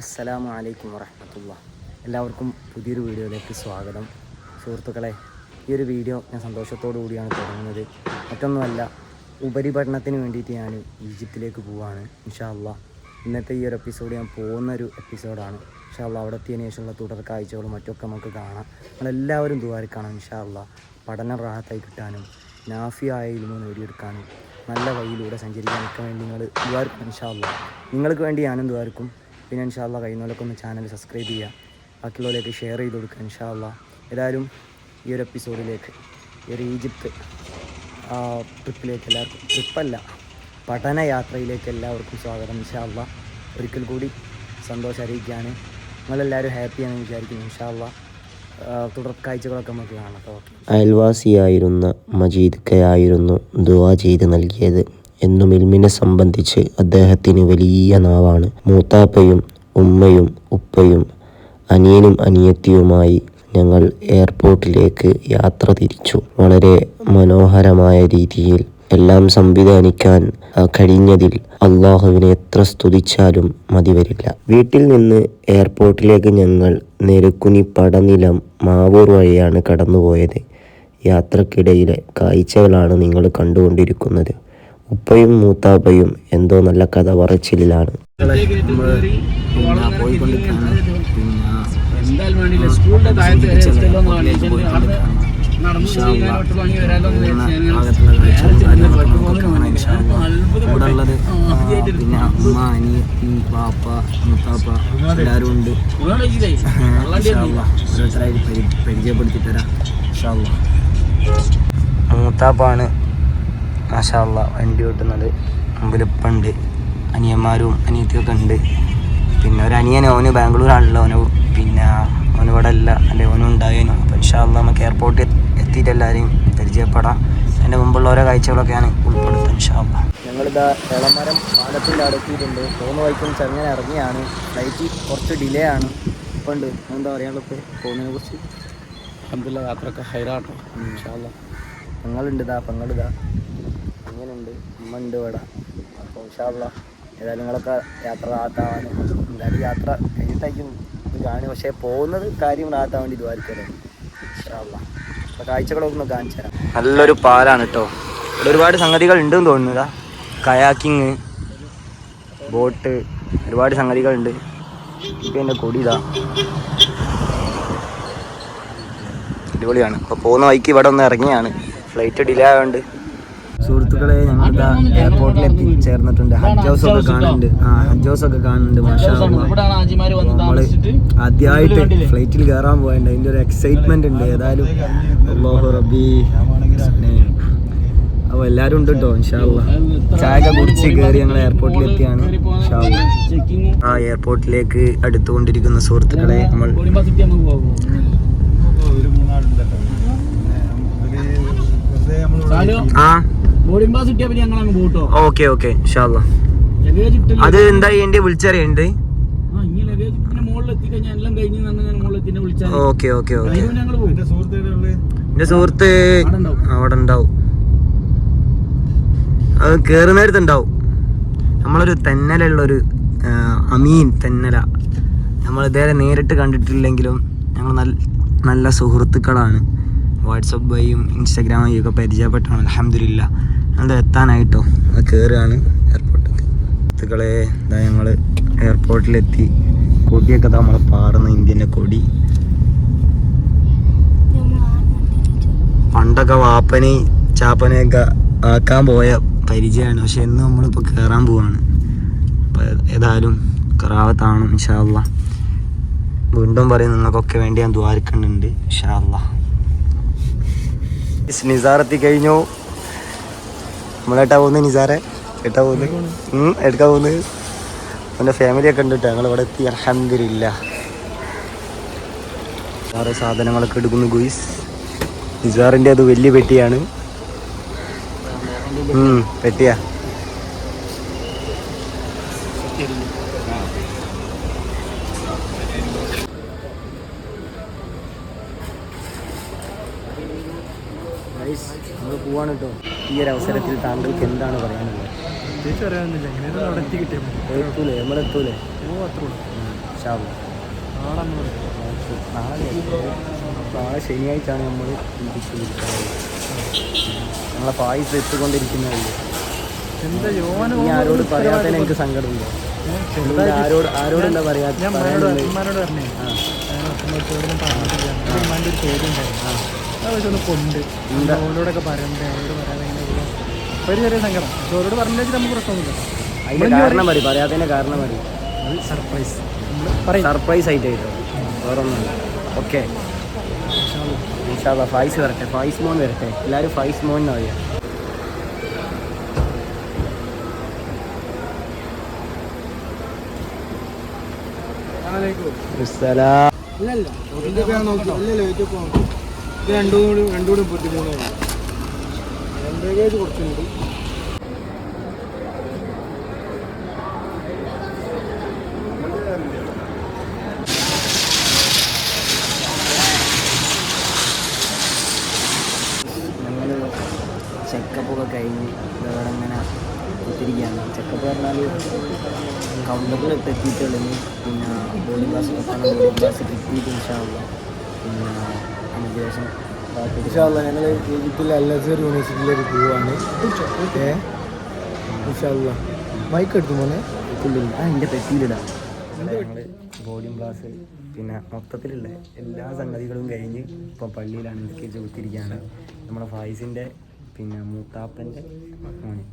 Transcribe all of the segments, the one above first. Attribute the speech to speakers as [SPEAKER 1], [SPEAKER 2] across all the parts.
[SPEAKER 1] അസ്സലാമു അലൈക്കും വറഹമത്തുള്ള. എല്ലാവർക്കും പുതിയൊരു വീഡിയോയിലേക്ക് സ്വാഗതം. സുഹൃത്തുക്കളെ ഈ ഒരു വീഡിയോ ഞാൻ സന്തോഷത്തോടു കൂടിയാണ് തുടങ്ങുന്നത്. മറ്റൊന്നുമല്ല ഉപരിപഠനത്തിന് വേണ്ടിയിട്ട് ഞാൻ ഈജിപ്തിലേക്ക് പോവുകയാണ് ഇൻഷാല്ല ഇന്നത്തെ ഈ ഒരു എപ്പിസോഡ് ഞാൻ പോകുന്ന ഒരു എപ്പിസോഡാണ് ഇൻഷാല്ല അവിടെ എത്തിയതിനു ശേഷമുള്ള തുടർ കാഴ്ചകളും മറ്റൊക്കെ നമുക്ക് കാണാം. നമ്മളെല്ലാവരും ദുവാരിക്കണം ഇൻഷാ അള്ളാ പഠനം റാഹത്തായി കിട്ടാനും നാഫിയായ ഇൽമ നേടിയെടുക്കാനും നല്ല വഴിയിലൂടെ സഞ്ചരിക്കാനൊക്കെ വേണ്ടി നിങ്ങൾ ദുബാർക്കും ഇൻഷാല്ല നിങ്ങൾക്ക് വേണ്ടി ഞാനും ദ്വാരക്കും പിന്നെ ഇൻഷാല്ല കഴിയുന്നവരൊക്കെ ഒന്ന് ചാനൽ സബ്സ്ക്രൈബ് ചെയ്യുക. ബാക്കിയുള്ളവരിലേക്ക് ഷെയർ ചെയ്ത് കൊടുക്കുക ഇൻഷാല്ല ഏതായാലും ഈ ഒരു എപ്പിസോഡിലേക്ക് ഈ ഒരു ഈജിപ്ത് ട്രിപ്പിലേക്ക് എല്ലാവർക്കും ട്രിപ്പല്ല പഠനയാത്രയിലേക്ക് എല്ലാവർക്കും സ്വാഗതം ഇൻഷാല്ല ഒരിക്കൽ കൂടി സന്തോഷം അറിയിക്കുകയാണ്. നിങ്ങളെല്ലാവരും ഹാപ്പിയാണെന്ന് വിചാരിക്കുന്നു ഇൻഷാല്ല തുടർ കാഴ്ചകളൊക്കെ നമുക്ക് കാണാം
[SPEAKER 2] അയൽവാസിയായിരുന്ന മജീദ് കയായിരുന്നു ദുവാ ചെയ്ത് നൽകിയത്. എന്നും ഇൽമിനെ സംബന്ധിച്ച് അദ്ദേഹത്തിന് വലിയ നാവാണ്. മൂത്താപ്പയും ഉമ്മയും ഉപ്പയും അനിയനും അനിയത്തിയുമായി ഞങ്ങൾ എയർപോർട്ടിലേക്ക് യാത്ര തിരിച്ചു. വളരെ മനോഹരമായ രീതിയിൽ എല്ലാം സംവിധാനിക്കാൻ കഴിഞ്ഞതിൽ അള്ളാഹുവിനെ എത്ര സ്തുതിച്ചാലും മതി വരില്ല. വീട്ടിൽ നിന്ന് എയർപോർട്ടിലേക്ക് ഞങ്ങൾ നെരുക്കുനി പടനിലം മാവൂർ വഴിയാണ് കടന്നുപോയത്. യാത്രക്കിടയിലെ കാഴ്ചകളാണ് നിങ്ങൾ കണ്ടുകൊണ്ടിരിക്കുന്നത്. ഉപ്പയും മൂത്താപ്പയും എന്തോ നല്ല കഥ പറച്ചിലാണ്
[SPEAKER 1] പിന്നെ ഉള്ളത് അമ്മ അനിയത്തി പാപ്പ മുത്താപ്പ എല്ലാവരും ഉണ്ട്. ഓരോരുത്തരായിട്ട് പരി- പരിചയപ്പെടുത്തി തരാം ഇൻഷാ അള്ളാ. മൂത്താപ്പാണ് മാഷാള്ള വണ്ടി ഓട്ടുന്നത് മുമ്പിലിപ്പുണ്ട് അനിയന്മാരും അനിയത്തിയൊക്കെ ഉണ്ട്. പിന്നെ ഒരു അനിയൻ ഓന് ബാംഗ്ലൂരാണല്ലോ ഓന് പിന്നെ ഓന് ഇവിടെ അല്ല അല്ലെ അവനും ഉണ്ടായേനു. അപ്പോൾ ഇൻഷാല്ല നമുക്ക് എയർപോർട്ടിൽ എത്തിയിട്ട് എല്ലാവരെയും പരിചയപ്പെടാം. അതിന്റെ മുമ്പുള്ള ഓരോ കാഴ്ചകളൊക്കെയാണ് ഉൾപ്പെടുത്തുന്നത് ഉൾപ്പെടുത്താം ഇൻഷാല്ല ഞങ്ങളിതാ ഇളമരം പാലത്തിന്റെ അടുത്തിട്ടുണ്ട് പോകുന്ന വഴിക്കും ചെറുങ്ങനെ ഇറങ്ങിയാണ്. ഫ്ലൈറ്റ് കുറച്ച് ഡിലേ ആണ്. ഇപ്പം ഉണ്ട്. എന്താ പറയാനുള്ളത് പോകുന്നതിനെ കുറിച്ച്?
[SPEAKER 3] അബ്ദുള്ള യാത്രയ്ക്ക് ഹൈറാട്ടോ
[SPEAKER 1] ഇൻഷാല്ലാ. ഞങ്ങളുണ്ട് ഇതാ പെങ്ങളിതാ അങ്ങനുണ്ട് ഉമ്മ ഉണ്ട് ഇവിടെ. അപ്പോൾ ഉഷാറുള്ള ഏതായാലും നിങ്ങളൊക്കെ യാത്ര റാത്താവാൻ എന്തായാലും യാത്ര കഴിഞ്ഞിട്ടായിരിക്കും കാണും പക്ഷേ പോകുന്നത് കാര്യം റാത്താൻ വേണ്ടി ഇതുമായിരിക്കുമല്ലോ ഇൻഷാല്ല അപ്പോൾ കാഴ്ചകളൊക്കെ ഒന്ന് കാണിച്ചു തരാം. നല്ലൊരു പാലാണ് കേട്ടോ ഇവിടെ ഒരുപാട് സംഗതികൾ ഉണ്ടെന്ന് തോന്നുന്നതാ കയാക്കിങ് ബോട്ട് ഒരുപാട് സംഗതികളുണ്ട് ഇപ്പം എന്റെ കൊടി ഇതാ. അടിപൊളിയാണ്. അപ്പോൾ പോകുന്ന വഴിക്ക് ഇവിടെ ഒന്ന് ഇറങ്ങിയാണ്. ഫ്ലൈറ്റ് ഡിലേ ആയതുകൊണ്ട് സുഹൃത്തുക്കളെ ഞങ്ങൾ എയർപോർട്ടിൽ എത്തിച്ചേർന്നിട്ടുണ്ട് ഹജ്ജ് ഹൗസ് ഒക്കെ കാണുന്നുണ്ട്. ആ ഹജ്ജ് ഹൗസ് ഒക്കെ കാണുന്നുണ്ട്
[SPEAKER 3] നമ്മൾ
[SPEAKER 1] ആദ്യമായിട്ട് ഫ്ലൈറ്റിൽ കയറാൻ പോയണ്ട്. അതിന്റെ ഒരു എക്സൈറ്റ്മെന്റ് ഉണ്ട്. ഏതായാലും അല്ലാഹു എല്ലാരും അപ്പോൾ എല്ലാവരും ഉണ്ട് കേട്ടോ ഇൻഷാല്ല ചായ കുടിച്ച് കയറി ഞങ്ങൾ എയർപോർട്ടിൽ എത്തിയാണ് ആ എയർപോർട്ടിലേക്ക് അടുത്തുകൊണ്ടിരിക്കുന്ന സുഹൃത്തുക്കളെ നമ്മൾ ആ
[SPEAKER 3] പാസ് പിന്നെ ഞങ്ങൾ അങ്ങ് പോട്ടോ
[SPEAKER 1] ഓക്കെ ഓക്കെ ഇൻഷാല്ലാ അത് എന്താ എന്റെ വിളിച്ചറിയണ്ട്. ഓക്കെ ഓക്കെ ഓക്കെ എന്റെ സുഹൃത്ത്
[SPEAKER 3] അവിടെ ഉണ്ടാവും.
[SPEAKER 1] അത് കേറുന്നിടത്ത് ഉണ്ടാവും നമ്മളൊരു തെന്നലുള്ളൊരു അമീൻ തെന്നല. നമ്മൾ ഇതേരെ നേരിട്ട് കണ്ടിട്ടില്ലെങ്കിലും ഞങ്ങൾ നല്ല നല്ല സുഹൃത്തുക്കളാണ്. വാട്സപ്പ് വഴിയും ഇൻസ്റ്റാഗ്രാം വഴിയും ഒക്കെ പരിചയപ്പെട്ടാണ് അലഹമില്ല ഞങ്ങൾ എത്താനായിട്ടോ? കയറുകയാണ് എയർപോർട്ടിൽ സുഹൃത്തുക്കളെ ഇതാ ഞങ്ങൾ എയർപോർട്ടിലെത്തി കൊടിയൊക്കെ ഇതാ നമ്മളെ പാറുന്ന ഇന്ത്യന്റെ കൊടി. പണ്ടൊക്കെ വാപ്പനെ ചാപ്പനെയൊക്കെ ആക്കാൻ പോയ പരിചയമാണ്. പക്ഷെ ഇന്ന് നമ്മളിപ്പോൾ കയറാൻ പോവാണ്. അപ്പോൾ ഏതായാലും കറാവത്താണ് ഇൻഷാല്ല വീണ്ടും പറയും നിങ്ങൾക്കൊക്കെ വേണ്ടി ഞാൻ ദ്വാരക്കുന്നുണ്ട് ഇൻഷാല്ല നിസാറെത്തി കഴിഞ്ഞു. നമ്മളേട്ടാ പോകുന്നത് നിസാറെ? ഏട്ടാ പോകുന്നത്? എടുക്കാൻ പോകുന്നത്? അവന്റെ ഫാമിലിയൊക്കെ ഉണ്ട് കേട്ടോ ഞങ്ങൾ ഇവിടെ എത്തി. അലഹമില്ല വേറെ സാധനങ്ങളൊക്കെ എടുക്കുന്നു ഗുയിസ്. നിസാറിന്റെ അത് വലിയ പെട്ടിയാണ്. പെട്ടിയാ നമ്മൾ പോവാണ് കേട്ടോ ഈ ഒരു അവസരത്തിൽ താങ്കൾക്ക് എന്താണ് പറയാനുള്ളത്? എത്തൂലേ? നമ്മളെത്തൂലേ? ഇൻഷാല്ലാ. നാളെ ശനിയാഴ്ചയാണ് നമ്മൾ നമ്മളെ പായസം എത്തിക്കൊണ്ടിരിക്കുന്നതല്ലേ നീ ആരോട് പറയാത്തതിന് എനിക്ക് സങ്കടമുണ്ടോ? നീ ആരോട് ആരോടല്ല പറയാത്ത
[SPEAKER 3] ഞാൻ
[SPEAKER 1] പറയാനുള്ളത്?
[SPEAKER 3] ഉമ്മാനോട് പറഞ്ഞേ.
[SPEAKER 1] ആ.
[SPEAKER 3] ഒന്നും പറഞ്ഞിട്ടില്ല. ഉമ്മാന്റെ ഒരു ചോദ്യം
[SPEAKER 1] എന്താ?
[SPEAKER 3] ഓരോടൊക്കെ പറയണ്ടേ? അവരോട്? ഒരു ചെറിയ സങ്കടം. പക്ഷെ ഓരോട് പറഞ്ഞു നമുക്ക് പ്രശ്നമൊന്നുമില്ല.
[SPEAKER 1] അതിന്റെ കാരണം പറയും പറയാത്തതിന്റെ കാരണം പറയും
[SPEAKER 3] അത് സർപ്രൈസ് നമ്മൾ പറയും.
[SPEAKER 1] സർപ്രൈസ് ആയിട്ട് കേട്ടോ വേറൊന്നുമില്ല ഓക്കെ ഫൈസ് വരട്ടെ. ഫൈസ് മോൻ വരട്ടെ. എല്ലാവരും ഫൈസ് മോൻ എന്നാ പറയാ അസ്സലാം.
[SPEAKER 3] രണ്ടുകൂടി രണ്ടുകൂടി പൊട്ടിക്കുന്നു രണ്ടേകേജ് കുറച്ചുണ്ട്
[SPEAKER 1] ഞങ്ങൾ ചെക്കപ്പൊക്കെ കഴിഞ്ഞ് ഇവിടെ അങ്ങനെ കുത്തിരിക്കുകയാണ് ചെക്കപ്പ് പറഞ്ഞാൽ കൗണ്ടറിൽ എത്തിയിട്ടുള്ളൂ പിന്നെ ബോഡി ക്ലാസ് ബോഡി ഗ്ലാസ് കിട്ടിയിട്ട് ഇൻഷാള്ള പിന്നെ ഇമിഗ്രേഷൻ
[SPEAKER 3] ഞങ്ങൾ ഈജിപ്തിലെ അൽ അസർ യൂണിവേഴ്സിറ്റിയിലേക്ക് പോവാണ് ഏ? ഇൻഷാല്ല മൈക്ക് എടുത്തു മോനെ?
[SPEAKER 1] ആ എന്റെ പെട്ടിയിലിടാം. ഞങ്ങൾ ബോഡി ഗ്ലാസ് പിന്നെ മൊത്തത്തിലുള്ള എല്ലാ സംഗതികളും കഴിഞ്ഞ് ഇപ്പം പള്ളിയിലാണ് നിസ്കരിച്ച് കുത്തിരിക്കുകയാണ് നമ്മുടെ ഫായിസിന്റെ പിന്നെ മൂത്താപ്പന്റെ മോനെ.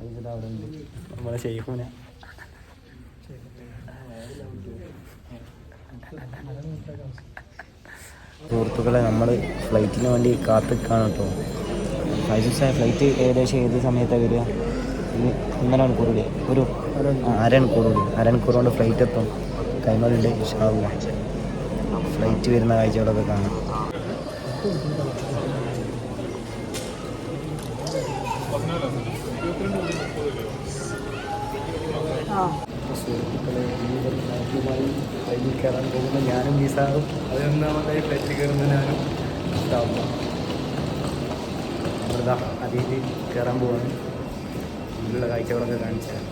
[SPEAKER 1] അതിവിടെ അവിടെ ഉണ്ട്. നമ്മളെ ഷെയ്ഖുന. സുഹൃത്തുക്കളെ നമ്മൾ ഫ്ലൈറ്റിന് വേണ്ടി കാത്തിക്കാണ് കേട്ടോ ഫൈവ് ഫ്ലൈറ്റ് ഏകദേശം ഏത് സമയത്താണ് വരിക? ഇനി ഒന്നര മണിക്കൂറില്ലേ ഒരു ആ, അരമണിക്കൂർ കൊണ്ട് ഫ്ലൈറ്റ് എത്തും. കൈമലുണ്ട് ഇഷ്ടാവില്ല ഫ്ലൈറ്റ് വരുന്ന കാഴ്ചകളൊക്കെ കാണാം. സുഹൃത്തുക്കളെ ട്രെയിനിൽ കയറാൻ പോകുന്ന ഞാനും നിസാറും അതൊന്നാമതായി ഫ്ലൈറ്റിൽ കയറുന്ന ഞാനും ഇഷ്ടാവുന്നു നമ്മളിതാ അതിൽ കയറാൻ പോവാണ്. ഇതിലുള്ള കാഴ്ചകളൊക്കെ കാണിച്ചു തരാം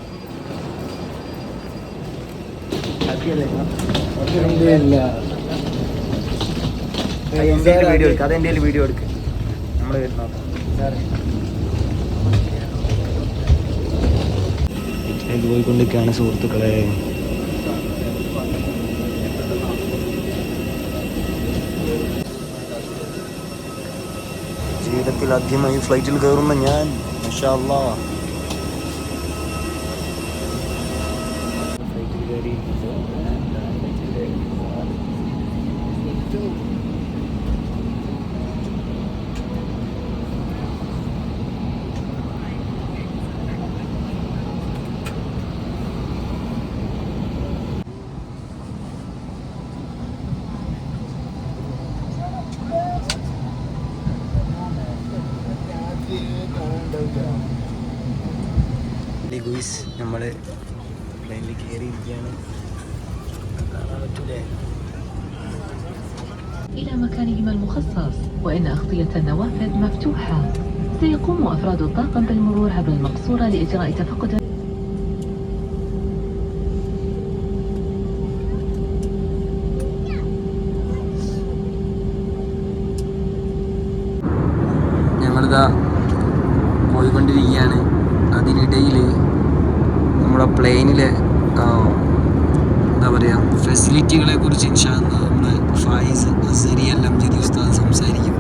[SPEAKER 1] ഹാപ്പിയല്ലേ വീഡിയോ എടുക്കുക അതെന്റെ വീഡിയോ എടുക്കുക നമ്മൾ ഇത് പോയിക്കൊണ്ടിരിക്കുകയാണ് സുഹൃത്തുക്കളെ. ജീവിതത്തിൽ ആദ്യമായി ഫ്ലൈറ്റിൽ കയറുന്ന ഞാൻ മഷാ അല്ലാ. ഗുയിസ് നമ്മൾ പ്ലെയിനിൽ കയറിയിരിക്കുകയാണ് കാണാൻ പറ്റൂലേ
[SPEAKER 4] إلى مكانهم المخصص وإن أغطية النوافذ مفتوحة سيقوم أفراد الطاقم بالمرور عبر المقصورة لإجراء تفقد
[SPEAKER 1] അതിനിടയിൽ നമ്മുടെ പ്ലെയിനിലെ എന്താ പറയുക ഫെസിലിറ്റികളെ കുറിച്ച് ഇൻഷാ നമ്മുടെ ഫായിസ് അസരി എല്ലാം ജതി ഉസ്താദ് സംസാരിക്കും.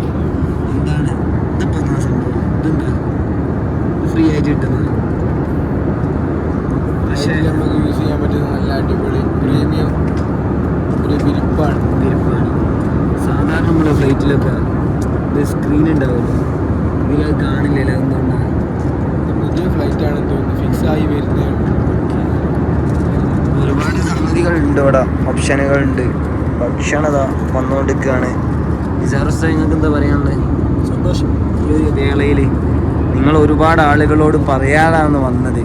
[SPEAKER 1] എന്താണ് ഇതിപ്പോൾ എന്താ സംഭവം? ഇതെന്താ? ഫ്രീ ആയിട്ട് കിട്ടുന്നത്? പക്ഷേ
[SPEAKER 3] നമുക്ക് യൂസ് ചെയ്യാൻ പറ്റുന്ന നല്ല അടിപൊളി പ്രീമിയം ഒരു വിരിപ്പാണ്.
[SPEAKER 1] വിരിപ്പാണ്. സാധാരണ നമ്മുടെ ഫ്ലൈറ്റിലൊക്കെ ഇത് സ്ക്രീൻ ഉണ്ടാവുമല്ലോ. ഇതിലത് കാണില്ലല്ലോ എന്തുകൊണ്ടാണ്
[SPEAKER 3] പുതിയ ഫ്ലൈറ്റ് ആണെന്ന് തോന്നുന്നു. ഫിക്സ് ആയി വരുന്നേ
[SPEAKER 1] ഒരുപാട് സംഗതികൾ ഉണ്ട് ഇവിടെ ഓപ്ഷനുകൾ ഉണ്ട് ഭക്ഷണത വന്നുകൊണ്ടിരിക്കുകയാണ് നിസാറുസ്ത നിങ്ങൾക്ക് എന്താ പറയാനുള്ളത്
[SPEAKER 3] സന്തോഷം.
[SPEAKER 1] ഈ ഒരു വേളയിൽ നിങ്ങൾ ഒരുപാട് ആളുകളോട് പറയാതാണ് വന്നത്.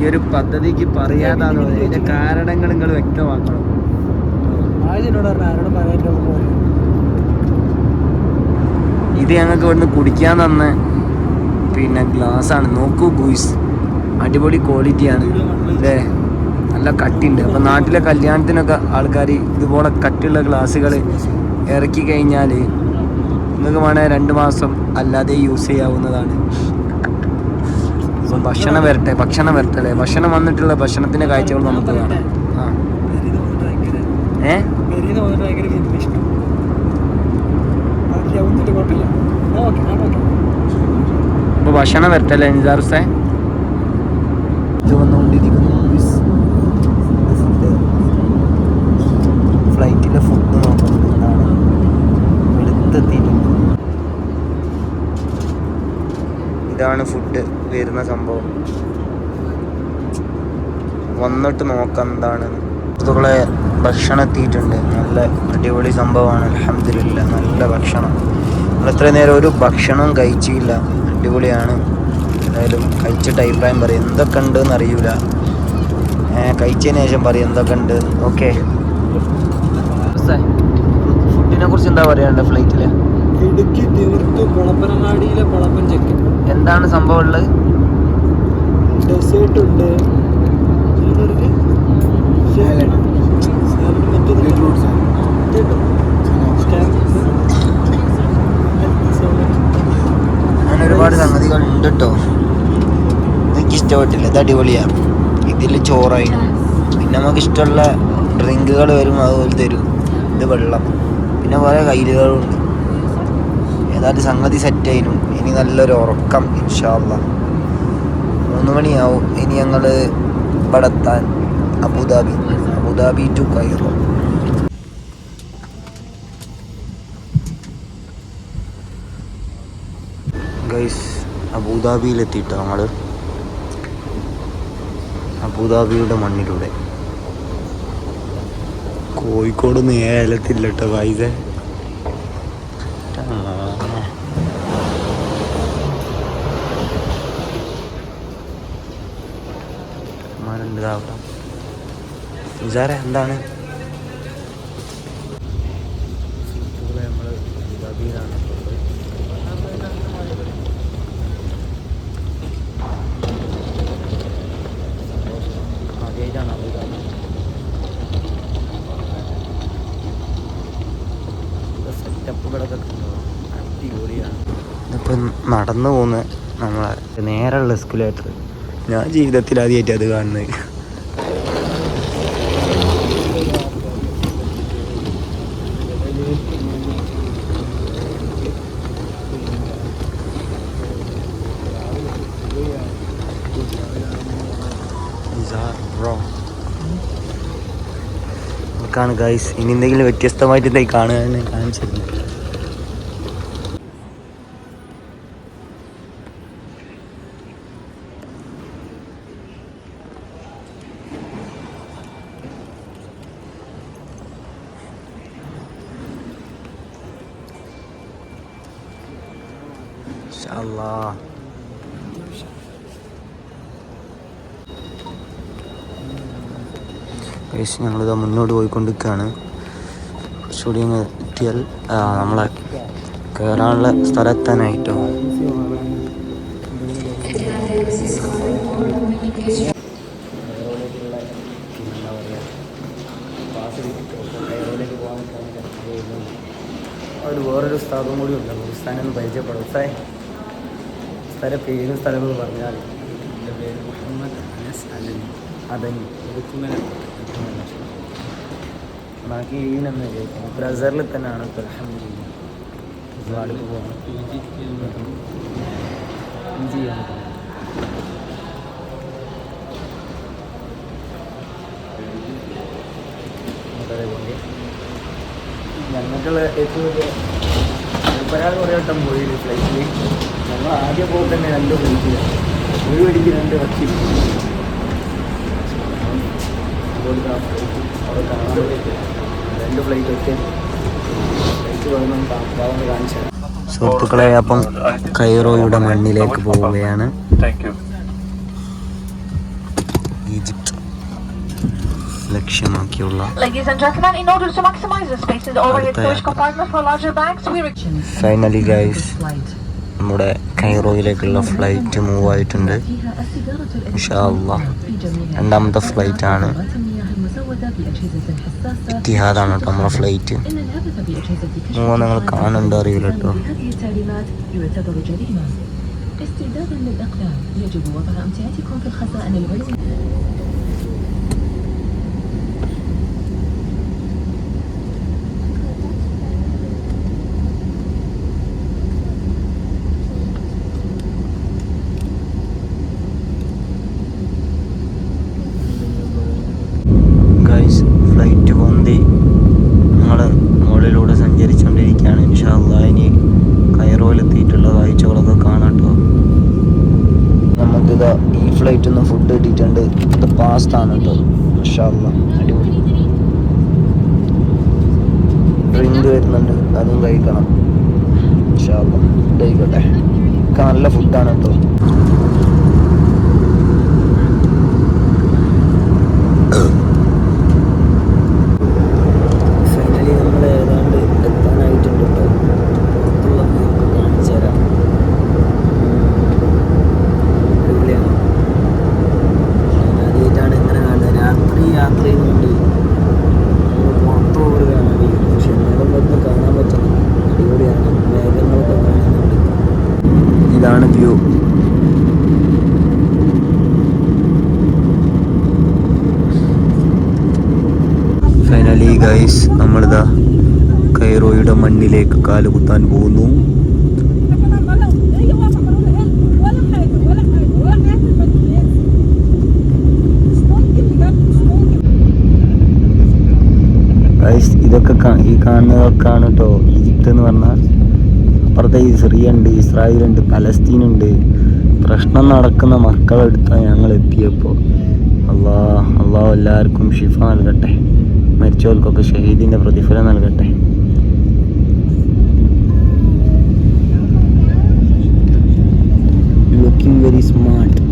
[SPEAKER 1] ഈ ഒരു പദ്ധതിക്ക് പറയാതാണ് വന്നത്. കാരണങ്ങൾ നിങ്ങൾ വ്യക്തമാക്കണം. ഇത് ഞങ്ങൾക്ക് ഇവിടുന്ന് കുടിക്കാൻ തന്ന. പിന്നെ ഗ്ലാസ് ആണ് നോക്കൂ ഗൂയിസ് അടിപൊളി ക്വാളിറ്റിയാണ് അല്ലേ നല്ല കട്ടിയുണ്ട് അപ്പോൾ നാട്ടിലെ കല്യാണത്തിനൊക്കെ ആൾക്കാർ ഇതുപോലെ കട്ടിയുള്ള ഗ്ലാസ്സുകൾ ഇറക്കി കഴിഞ്ഞാൽ നിങ്ങൾക്ക് വേണേൽ രണ്ട് മാസം അല്ലാതെ യൂസ് ചെയ്യാവുന്നതാണ്. അപ്പം ഭക്ഷണം വരട്ടെ ഭക്ഷണം വരട്ടെ ഭക്ഷണം വന്നിട്ടുള്ള ഭക്ഷണത്തിന്റെ കാഴ്ചകൾ നമുക്ക് കാണാം. ആ. ഏ? അപ്പോൾ ഭക്ഷണം വരത്തല്ലേ അല്ലേ ദിവസത്തെ ഇത് വന്നുകൊണ്ടിരിക്കുന്നു ഫ്ലൈറ്റിലെ ഫുഡ് ഇതാണ് ഫുഡ് വരുന്ന സംഭവം. വന്നിട്ട് നോക്കാം എന്താണ്. ഭക്ഷണം എത്തിയിട്ടുണ്ട്. നല്ല അടിപൊളി സംഭവമാണ്. അലഹമില്ല നല്ല ഭക്ഷണം. നമ്മൾ ഇത്ര നേരം ഒരു ഭക്ഷണവും കഴിച്ചില്ല. അടിപൊളിയാണ്. എന്തായാലും കഴിച്ചിട്ട് അഭിപ്രായം പറയും. എന്തൊക്കെ ഉണ്ട് എന്ന് അറിയൂല കഴിച്ചതിന് ശേഷം പറയും എന്തൊക്കെ ഉണ്ട്. ഓക്കെ. ഫുഡിനെ കുറിച്ച് എന്താ പറയാനുണ്ട് ഫ്ലൈറ്റിൽ
[SPEAKER 3] ഇടുക്കി തീർത്തു കുളപ്പനങ്ങാടിയിലെ കുളപ്പൻ ചെക്ക്.
[SPEAKER 1] എന്താണ് സംഭവം ഉള്ളത്?
[SPEAKER 3] ഡെസേർട്ട് ഉണ്ട്.
[SPEAKER 1] അങ്ങനെ ഒരുപാട് സംഗതികൾ ഉണ്ട് കേട്ടോ എനിക്ക് ഇഷ്ടപ്പെട്ടില്ല ഇത് അടിപൊളിയാണ് ഇതിൽ ചോറായി. പിന്നെ നമുക്ക് ഇഷ്ടമുള്ള ഡ്രിങ്കുകൾ വരും അതുപോലെ തരും. ഇത് വെള്ളം. പിന്നെ കുറേ കയ്യിലുകളുണ്ട്. ഏതാണ്ട് സംഗതി സെറ്റ് ആയിരുന്നു ഇനി നല്ലൊരു ഉറക്കം ഇൻഷാല്ല മൂന്ന് മണിയാവും. ഇനി ഞങ്ങൾ ഇവിടെ എത്താൻ Abu Dhabi. Abu Dhabi to Cairo. Guys അബുദാബിയിലെത്തിയിട്ട് നമ്മൾ അബുദാബിയുടെ മണ്ണിലൂടെ. കോഴിക്കോട് നേരത്തില്ല കേട്ടോ വൈസ നിസാറെ എന്താണ്? നമ്മൾ അബുദാബിയിലാണ് ഉള്ളത് ആദ്യമായിട്ടാണ് അബുദാബി സെറ്റപ്പുകളൊക്കെ അടിപൊളിയാണ് ഇതിപ്പോൾ നടന്നു പോകുന്ന നമ്മളെ നേരെയുള്ള എസ്കുലേറ്റർ ഞാൻ ജീവിതത്തിൽ ആദ്യമായിട്ട് അത് കാണുന്നത് ാണ് ഗൈസ് ഇനി എന്തെങ്കിലും വ്യത്യസ്തമായിട്ട് എന്തായി കാണുക കാണിച്ചിരുന്നു Allah. ഗൈസ് ഞങ്ങളിത് മുന്നോട്ട് പോയിക്കൊണ്ടിരിക്കുകയാണ്. കുറച്ചുകൂടി അങ്ങ് എത്തിയാൽ നമ്മളെ കയറാനുള്ള സ്ഥലത്താനായിട്ടോ ഒരു വേറൊരു സ്ഥലവും കൂടി ഉണ്ട്. ഉസ്താനെ ഒന്ന് പരിചയപ്പെടും. ഉസ്താൻ ഉസ്താന്റെ പേരും സ്ഥലങ്ങളും പറഞ്ഞാൽ
[SPEAKER 3] എന്റെ പേര് മുഹമ്മദ് അനസ്
[SPEAKER 1] പറഞ്ഞാൽ
[SPEAKER 3] ഉടുക്കുമല
[SPEAKER 1] ബാക്കി ഈനെന്ന് ചോദിക്കാം ബ്രസറിൽ തന്നെയാണ് അൽഹംദുലില്ലാ. ഒരുപാട് പോകണം ചെയ്യാൻ? ഞങ്ങൾക്കുള്ള ഏറ്റവും വലിയ ഒരാൾ കുറേ വട്ടം പോയി ഫ്ലൈറ്റിൽ ഞങ്ങൾ ആദ്യം പോകുമ്പോൾ തന്നെ രണ്ട് ഫ്ലൈറ്റിലാണ് ഒരു വെടിക്ക് രണ്ട് പക്ഷി അവിടെ കാണാൻ രണ്ട് ഫ്ലൈറ്റ് ഒക്കെ. ഫ്ലൈറ്റ് വന്ന് താമസാവെന്ന് കാണിച്ചു സുഹൃത്തുക്കളെ അപ്പം കൈറോയുടെ മണ്ണിലേക്ക് പോവുകയാണ്. ഈജിപ്ത് ലക്ഷ്യമാക്കിയുള്ള ഫൈനലി ഗൈസ്. നമ്മുടെ കൈറോയിലേക്കുള്ള ഫ്ലൈറ്റ് മൂവ് ആയിട്ടുണ്ട്
[SPEAKER 5] فيها السيجارة
[SPEAKER 1] ഇൻഷാ അള്ളാ
[SPEAKER 5] في جميع
[SPEAKER 1] രണ്ടാമത്തെ ഫ്ലൈറ്റ് ആണ്
[SPEAKER 5] المياه المزودة بأجهزة حساسة
[SPEAKER 1] ഇത്തിഹാദാണ് കേട്ടോ നമ്മുടെ ഫ്ലൈറ്റ്
[SPEAKER 5] إن الهدف بأجهزة كشف
[SPEAKER 1] മൂന്ന് നിങ്ങൾ
[SPEAKER 5] الطعام
[SPEAKER 1] കാണുന്നുണ്ടോ അറിയില്ല കേട്ടോ
[SPEAKER 5] بهذه التعليمات يعتبر جريمة استعدادا للإقدام يجب وضع أمتعتكم في الخزائن العلوية
[SPEAKER 1] നിന്ന് ഫുഡ് കിട്ടിയിട്ടുണ്ട്. ഇത് പാസ്ത ആണ് കേട്ടോ. മഷാല്ല അടിപൊളി ഡ്രിങ്ക് വരുന്നുണ്ട്. അതും കഴിക്കണം. മഷാല്ല ഒക്കെ നല്ല ഫുഡാണ് കേട്ടോ ഫൈനലി നമ്മൾ ഏതാണ്ട് എത്താനായിട്ടുണ്ട് കേട്ടോ പുറത്തുള്ള view ഒക്കെ കാണിച്ചു തരാം അടിപൊളിയാണ് ഞാൻ ആദ്യമായിട്ടാണ് ഇങ്ങനെ കാണുന്നത് രാത്രി യാത്ര ചെയ്യുന്നുണ്ട് നമ്മൾ പുറത്ത് പോവുകയാണ് കഴിയുന്നത് പക്ഷെ എന്നാലും ഇവിടുന്ന് കാണാൻ പറ്റുന്നത് അടിപൊളിയാണ് മേഘങ്ങളൊക്കെ കാണുന്നുണ്ട് ഇതാണ് വ്യൂ ഫൈനലി ഗൈസ് നമ്മളിതാ കൈറോയുടെ മണ്ണിലേക്ക് കാലുകുത്താൻ പോകുന്നു. ഇതൊക്കെ ഈ കാണുന്നതൊക്കെയാണ് കേട്ടോ ഈജിപ്ത് എന്ന് പറഞ്ഞാൽ അപ്പുറത്തെ സിറിയ ഉണ്ട് ഇസ്രായേൽ ഉണ്ട് പലസ്തീൻ ഉണ്ട് പ്രശ്നം നടക്കുന്ന മക്കളെടുത്താണ് ഞങ്ങൾ എത്തിയപ്പോൾ അള്ളാഹ് അള്ളാഹു എല്ലാവർക്കും ഷിഫ നൽകട്ടെ. മരിച്ചവർക്കൊക്കെ ഷഹീദിന്റെ പ്രതിഫലം നൽകട്ടെ. looking very smart.